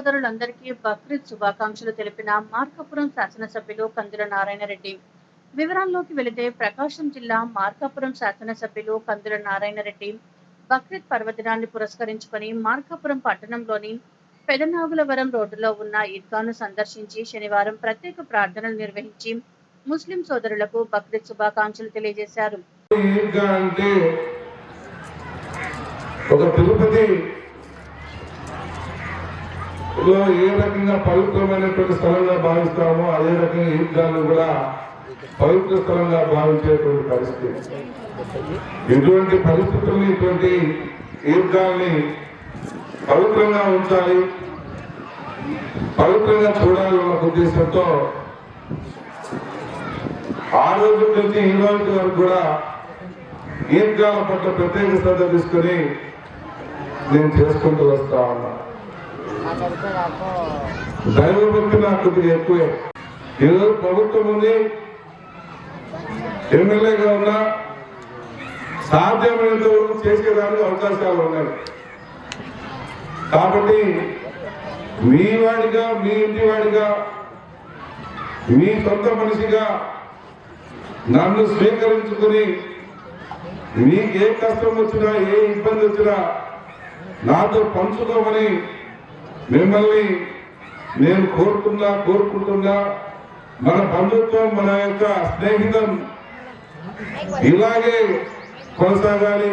సోదరులందరికీ బక్రీద్ శుభాకాంక్షలు తెలిపిన మార్కాపురం శాసనసభ్యులు కందుల నారాయణరెడ్డి. వివరాల్లోకి వెళితే ప్రకాశం జిల్లా మార్కాపురం శాసనసభ్యులు కందుల నారాయణరెడ్డి బక్రీద్ పర్వదినాన్ని పురస్కరించుకొని మార్కాపురం పట్టణంలోని పెదనాగులవరం రోడ్డులో ఉన్న ఈద్గాను సందర్శించి శనివారం ప్రత్యేక ప్రార్థనలు నిర్వహించి ముస్లిం సోదరులకు బక్రీద్ శుభాకాంక్షలు తెలియజేశారు. ఒక తిరుపతి ఏ రకంగా పవిత్రమైనటువంటి స్థలంగా భావిస్తామో అదే రకంగా ఈద్గాను కూడా పవిత్ర స్థలంగా భావించేటువంటి పరిస్థితి. ఇటువంటి పరిస్థితుల్ని ఇటువంటి ఈద్గాల్ని పవిత్రంగా ఉంచాలి. పవిత్రంగా చూడాలన్న ఉద్దేశంతో. ఆ రోజు నుంచి ఈ రోజు వరకు కూడా ఈద్గాల పట్ల ప్రత్యేక శ్రద్ధ తీసుకొని నేను చేసుకుంటూ వస్తా ఉన్నాను దైవభక్తి నాకు ఎక్కువే. ఈరోజు ప్రభుత్వం ఉంది ఎమ్మెల్యేగా ఉన్నా సాధ్యమైనంత వరకు చేసేదానికి అవకాశాలు ఉన్నాయి. కాబట్టి మీ వాడిగా మీ ఇంటి వాడిగా మీ సొంత మనిషిగా నన్ను స్వీకరించుకుని మీకు ఏ కష్టం వచ్చినా ఏ ఇబ్బంది వచ్చినా నాతో పంచుకోమని మిమ్మల్ని నేను కోరుతున్నా కోరుకుంటున్నా మన బంధుత్వం మన యొక్క స్నేహితం ఇలాగే కొనసాగాలి.